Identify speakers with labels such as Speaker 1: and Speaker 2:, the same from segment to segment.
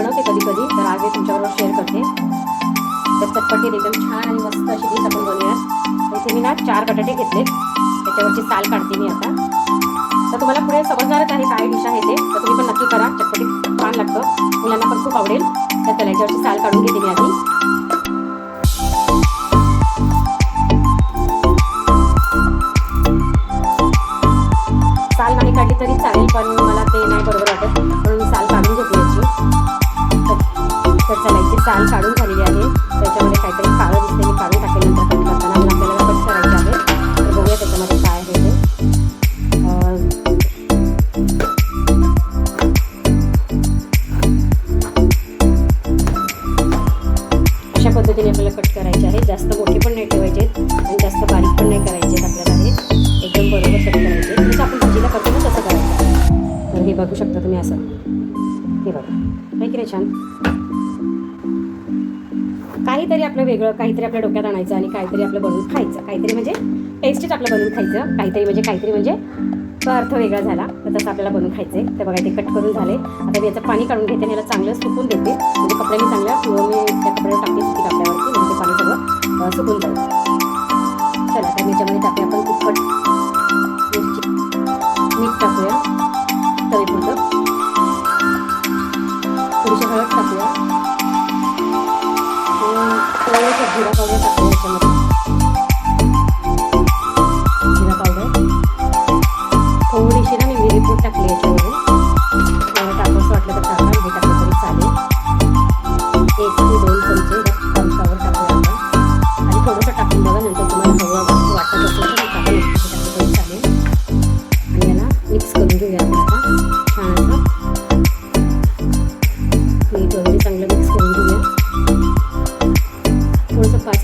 Speaker 1: बनवते कधी कधी तर आज मी तुमच्याबरोबर शेअर करते. तर चटपटीत एकदम छान आणि मस्त अशी डिश आपण बनवूया इथे मी ना चार बटाटे घेतले त्याच्यावरची साल काढते मी आता. तर तुम्हाला पुढे समजणारच आहे काय डिश आहे ते. तर तुम्ही पण नक्की करा. चटपटीत छान लागतं. मुलांना पण खूप आवडेल. तर त्याला याच्यावरची साल काढून घेते मी आधी. चला काढून झालेली आहे. त्याच्यामध्ये काहीतरी काळं दिसते मी काढून टाकल्यानंतर कट करताना मला आपल्याला कट करायचं आहे. तर बघूया त्याच्यामध्ये काय आहे ते अशा पद्धतीने आपल्याला कट करायचे आहे. जास्त मोठे पण नाही ठेवायचे आणि जास्त बारीक पण नाही करायचे आपल्याला हे. एकदम बरोबर कट करायचे जसं आपण भाजीला करतो ना तसं करायचं तर हे बघू शकता तुम्ही असं. हे बघा. नाही की छान? काहीतरी आपलं वेगळं काहीतरी आपल्या डोक्यात आणायचं आणि काहीतरी आपलं बनवून खायचं. काहीतरी म्हणजे टेस्टीच आपलं बनवून खायचं. काहीतरी म्हणजे काहीतरी म्हणजे तो अर्थ वेगळा झाला. तर तसं आपल्याला बनवून खायचं आहे तर बघा ते कट करून झाले. आता मी याचं पाणी काढून घेते आणि याला चांगलं सुकून देते. म्हणजे कपड्यांनी चांगल्या किंवा मी त्या कपड्यावर टाकते सुटी कापल्यावरती म्हणजे पाणी सगळं सुकून जाईल. चला तर मी याच्यामध्ये टाकूया आपण तिखट मिरची मीठ टाकूया. थोडंसं जिरा पावडर टाकूया याच्यामध्ये जिरा पावडर थोडीशी ना मी मिरी पूड टाकली याच्यामध्ये मला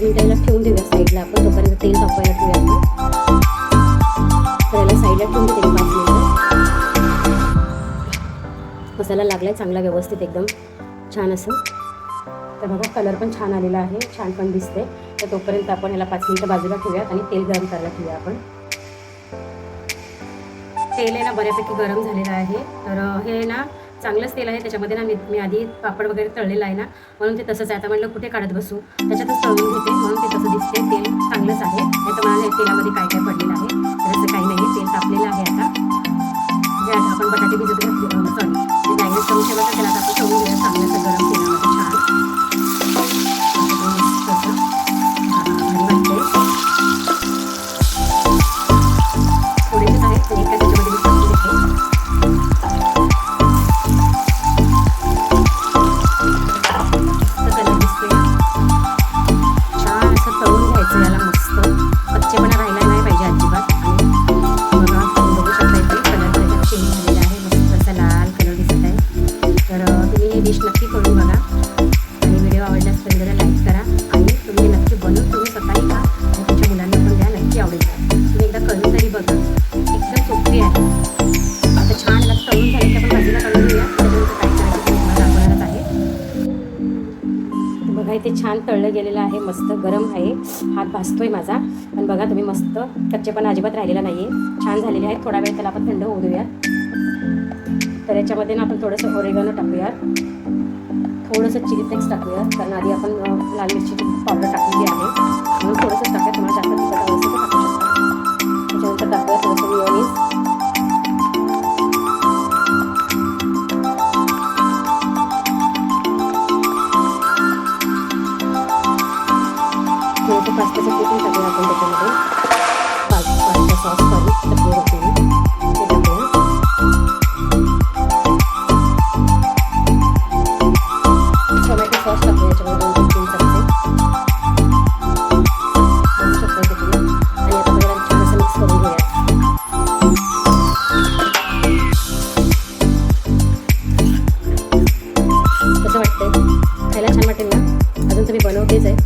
Speaker 1: मिनिटं याला ठेवून देऊया साईडला. आपण तोपर्यंत तेल तापायला ठेवूया आपण तर याला साईडला ठेवून देते पाच मिनिटं. मसाला आहे चांगला व्यवस्थित एकदम. छान असं. तर बघा कलर पण छान आलेला आहे. छान पण दिसते तर तोपर्यंत आपण याला पाच मिनिटं बाजूला ठेवूयात आणि तेल गरम करायला ठेवूया आपण. तेल आहे ना बऱ्यापैकी गरम झालेलं आहे. तर हे ना चांगलंच तेल आहे त्याच्यामध्ये ना मी मी आधी पापड वगैरे तळलेलं आहे ना म्हणून ते तसंच आहे. आता म्हणलं कुठे काढत बसू? त्याच्यातच तळून घेते म्हणून ते तसं दिसते तेल चांगलंच आहे. नाही मला तेलामध्ये काय काय पडलेलं आहे तर असं काही नाही तेल तापलेलं आहे आता. जे आता आपण बटाटे भिजत घातले सॉरी ठेवलं तर त्याला आता आपण ठेवून घेऊया. चांगलं गरम बघा इथे छान तळलं गेलेलं आहे मस्त गरम आहे. हात भाजतोय माझा. पण बघा तुम्ही मस्त कच्चेपणा अजिबात राहिलेला नाही आहे छान झालेले आहे थोडा वेळ त्याला आपण थंड होऊ देऊया तर याच्यामध्ये ना आपण थोडंसं ओरेगानो टाकूया थोडंसं चिली फ्लेक्स टाकूया कारण आधी आपण लाल मिरची पावडर टाकलेली आहे. म्हणून थोडंसं टाकूया तुम्हाला जास्त तिखट टाकूया याच्यामध्ये दोन तीन चमचे बघू शकता इथे तुम्ही आणि आता आपल्याला छान असं मिक्स करून घेऊया कसं वाटतंय खायला छान वाटेल ना अजून तुम्ही बनवतेच आहे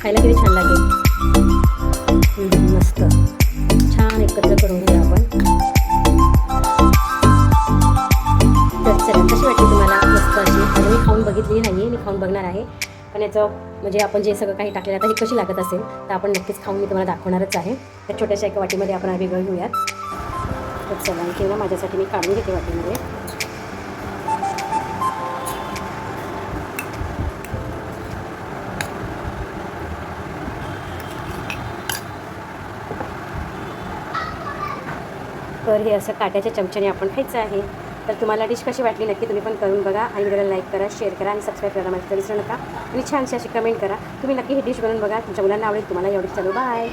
Speaker 1: खायला किती छान लागेल कशी वाटली तुम्हाला? मस्त अशी. आणि मी खाऊन बघितली नाही आहे मी खाऊन बघणार आहे. पण याचं म्हणजे आपण जे सगळं काही टाकलेलं आता हे कशी लागत असेल तर आपण नक्कीच खाऊन मी तुम्हाला दाखवणारच आहे. तर छोट्याशा एका वाटीमध्ये आपण वेगळं घेऊयात. तर चला किंवा माझ्यासाठी मी काढून घेते वाटीमध्ये. तर हे असं काट्याच्या चमच्याने आपण खायचं आहे. तर तुम्हाला डिश कशी वाटली नक्की तुम्ही पण करून बघा आणि व्हिडिओला लाईक करा शेअर करा आणि सबस्क्राईब करायला माझ्या विसरू नका. आणि छानशी अशी कमेंट करा. तुम्ही नक्की ही डिश बनवून बघा. तुमच्या मुलांना आवडेल तुम्हाला एवढी चालू बाय